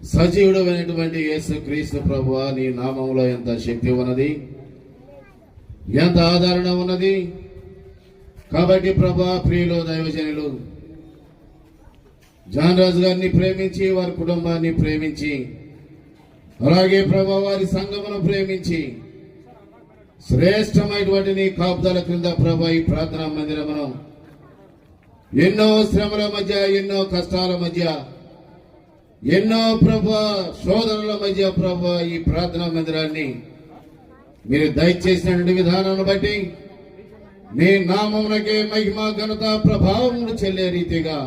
సజీవుడు అయినటువంటి యేసు క్రీస్తు ప్రభు నీ నామంలో ఎంత శక్తి ఉన్నది? ఎంత ఆదరణ ఉన్నది? కాబట్టి ప్రభా ప్రియులు దైవజనులు జాన్ రాజు గారిని ప్రేమించి వారి కుటుంబాన్ని ప్రేమించి అలాగే ప్రభా వారి సంగమను ప్రేమించి శ్రేష్టమైనటువంటి నీ కాపుదల క్రింద ప్రభా ఈ ప్రార్థనా మందిరమును ఎన్నో శ్రమల మధ్య ఎన్నో కష్టాల మధ్య ఎన్నో ప్రభా శోధనల మధ్య ప్రభా ఈ ప్రార్థనా మందిరాన్ని మీరు దయచేసినటువంటి విధానాన్ని బట్టి నీ నామమునకే మహిమ ఘనత ప్రభావములు చెల్లే రీతిగా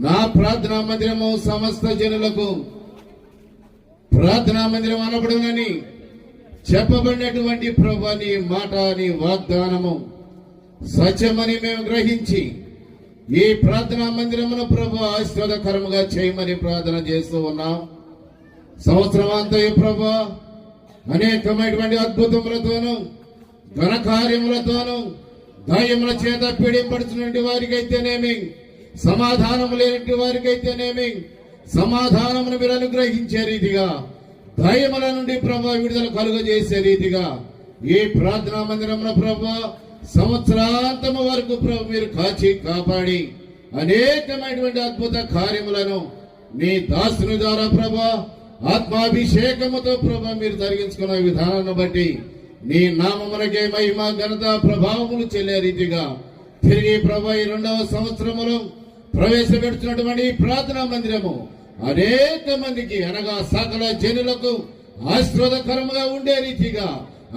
నా ప్రార్థనా మందిరము సమస్త జనులకు ప్రార్థనా మందిరం అనబడునని చెప్పబడినటువంటి ప్రభా నీ మాట నీ వాగ్దానము సత్యమని మేము గ్రహించి ఈ ప్రార్థనా మందిరమును ప్రభు ఆశీర్వాదకరముగా చేయమని ప్రార్థన చేస్తూ ఉన్నాం. సంవత్సరం అంతా ప్రభు అనేకమైనటువంటి అద్భుతములతోనూ ఘన కార్యములతోనూ దయముల చేత పీడింపడుతున్నటువంటి వారికైతేనేమి సమాధానము లేనటువంటి వారికైతేనేమి సమాధానమును మీరు అనుగ్రహించే రీతిగా దయముల నుండి ప్రభు విడుదల కలుగజేసే రీతిగా ఈ ప్రార్థనా మందిరమున ప్రభు సంవత్సరాంతము వరకు ప్రభు మీరు కాచి కాపాడి అనేకమైనటువంటి అద్భుత కార్యములను మీ దాసుని ద్వారా ప్రభా ఆత్మాభిషేకముతో ప్రభా మీరు జరిగించుకున్న విధానాన్ని బట్టి నీ నామమునకే మహిమ ఘనత ప్రభావములు చెల్లే రీతిగా తిరిగి ప్రభా ఈ రెండవ సంవత్సరములో ప్రవేశపెడుతున్నటువంటి ప్రార్థనా మందిరము అనేక మందికి అనగా సకల జనులకు ఆశీర్వాదకరముగా ఉండే రీతిగా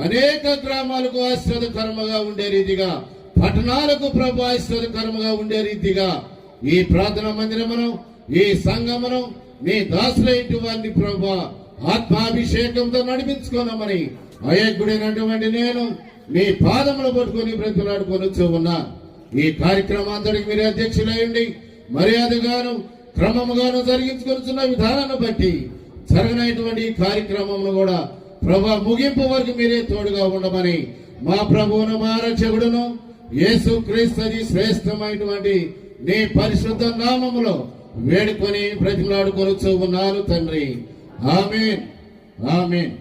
అనేక గ్రామాలకు ఆశీర్వాదకరముగా ఉండే రీతిగా పట్టణాలకు ప్రభు ఆశీర్వాదకరముగా ఉండే రీతిగా ఈ ప్రార్థన మందిరమును ఈ సంఘమును నీ దాసులైన వారిని ప్రభు ఆత్మాభిషేకంతో నడిపించుకోనమని అయోగ్యుడైనటువంటి నేను మీ పాదములు పట్టుకొని బ్రతులాడుకొని ఉన్నా. ఈ కార్యక్రమాంతటికి మీరు అధ్యక్షులయ్యండి. మర్యాదగాను క్రమముగాను జరిగించుకొస్తున్న విధానాన్ని బట్టి జరగనటువంటి ఈ కార్యక్రమంలో కూడా ప్రభా ముగింపు వరకు మీరే తోడుగా ఉండమని మా ప్రభువును మా రక్షకుడును యేసు క్రీస్తుని శ్రేష్టమైనటువంటి నీ పరిశుద్ధ నామములో వేడుకొని బ్రతిమలాడుకొనుచు ఉన్నాను తండ్రి. ఆమెన్. ఆమెన్.